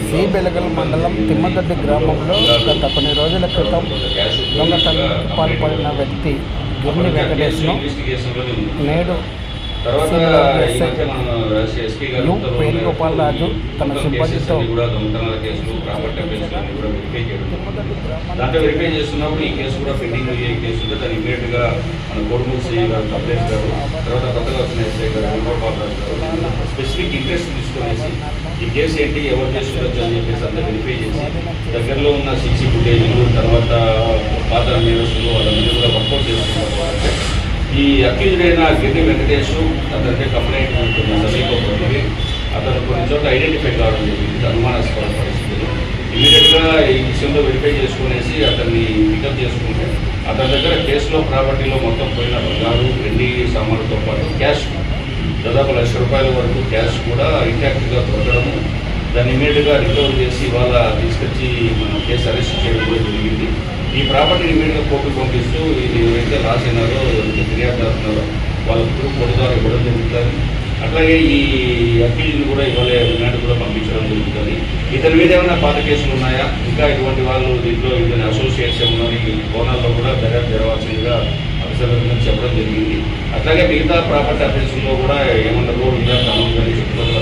శ్రీ మండలం తిమ్మగడ్డ గ్రామంలో గత కొన్ని రోజుల క్రితం దొంగతనానికి పాల్పడిన వ్యక్తి గిరిని వెంకటేశ్ను నేడు వేణుగోపాల్ రాజు తన దాంట్లో వెరిఫై చేస్తున్నప్పుడు ఈ కేసు కూడా పెండింగ్ అయ్యే కేసు ఉంటే దాన్ని మన కోడుమూరు సిఐ గారు కంప్లైంట్ గారు తర్వాత కొత్తగా వచ్చిన ఎస్ఐ గారు వేణుగోపాల్ రాజు గారు స్పెసిఫిక్ ఇంట్రెస్ట్ తీసుకునేసి ఈ కేసు ఏంటి ఎవరు అని చెప్పేసి అంతా వెరిఫై చేసి దగ్గరలో ఉన్న సీసీ ఫుటేజ్లు తర్వాత పాత నేరస్తులు వాళ్ళందరూ కూడా ఈ అక్యూజ్డ్ అయిన గిరిని వెంకటేష్ అతని కంప్లైంట్ ఉంటుంది సమీపంలో అతను కొన్ని చోట్ల ఐడెంటిఫై కావడం జరిగింది అనుమానాస్పద పరిస్థితులు ఇమీడియట్గా ఈ విషయంలో వెరిఫై చేసుకునేసి అతన్ని పికప్ చేసుకుంటే అతని దగ్గర కేసులో ప్రాపర్టీలో మొత్తం పోయిన బంగారు వెండి సామాన్లతో పాటు క్యాష్ దాదాపు లక్ష రూపాయల వరకు క్యాష్ కూడా ఇంటాక్ట్గా దొరకడము. దాన్ని ఇమీడియట్గా రికవర్ చేసి వాళ్ళ తీసుకొచ్చి మనం కేసు అరెస్ట్ చేయడం కూడా జరిగింది. ఈ ప్రాపర్టీని ఇమీడియట్గా కోర్టుకు పంపిస్తూ ఇది ఎవరైతే లాస్ అయినారో ఎవరైతే ఫిర్యాదు చేస్తున్నారో వాళ్ళ కూడా కోర్టు ద్వారా ఇవ్వడం జరుగుతుంది. అట్లాగే ఈ అప్పీల్ని కూడా ఇవాళ రిమాండ్ కూడా పంపించడం జరుగుతుంది. ఇతని మీద ఏమైనా పాత కేసులు ఉన్నాయా? ఇంకా ఇటువంటి వాళ్ళు దీంట్లో ఇతని అసోసియేట్స్ ఏమన్నా ఈ కోణాల్లో కూడా దర్యాప్తు జరగాల్సిందిగా అఫీసర్ల చెప్పడం జరిగింది. అట్లాగే మిగతా ప్రాపర్టీ అఫీసుల్లో కూడా ఏమన్నా రోడ్ ఉందా? టౌన్ కానీ చుట్టుపక్కల